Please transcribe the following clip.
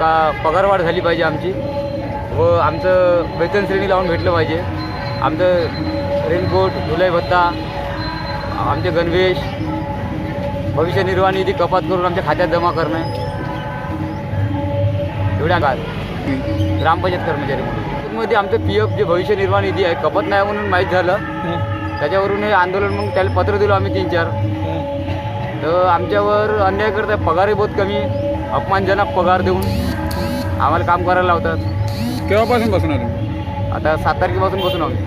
का पगारवाढ झाली पाहिजे आमची व आमचं वेतन श्रेणी लावून भेटलं पाहिजे. आमचं रेनकोट धुलाई भत्ता आमचे गणवेश भविष्य निर्वाह निधी कपात करून आमच्या खात्यात जमा करणं. एवढ्या काळ ग्रामपंचायत कर्मचारी म्हणून. मध्ये आमचं पी एफ जे भविष्य निर्वाह निधी आहे कपात नाही म्हणून माहीत झालं. त्याच्यावरून हे आंदोलन मग त्याला पत्र दिलं आम्ही तीन चार. तर आमच्यावर अन्याय करतात पगारही बहुत कमी अपमानजनक पगार देऊन. आम्हाला काम करायला लावतात. केव्हापासून बसून आले आता सात तारखेपासून बसून आम्ही.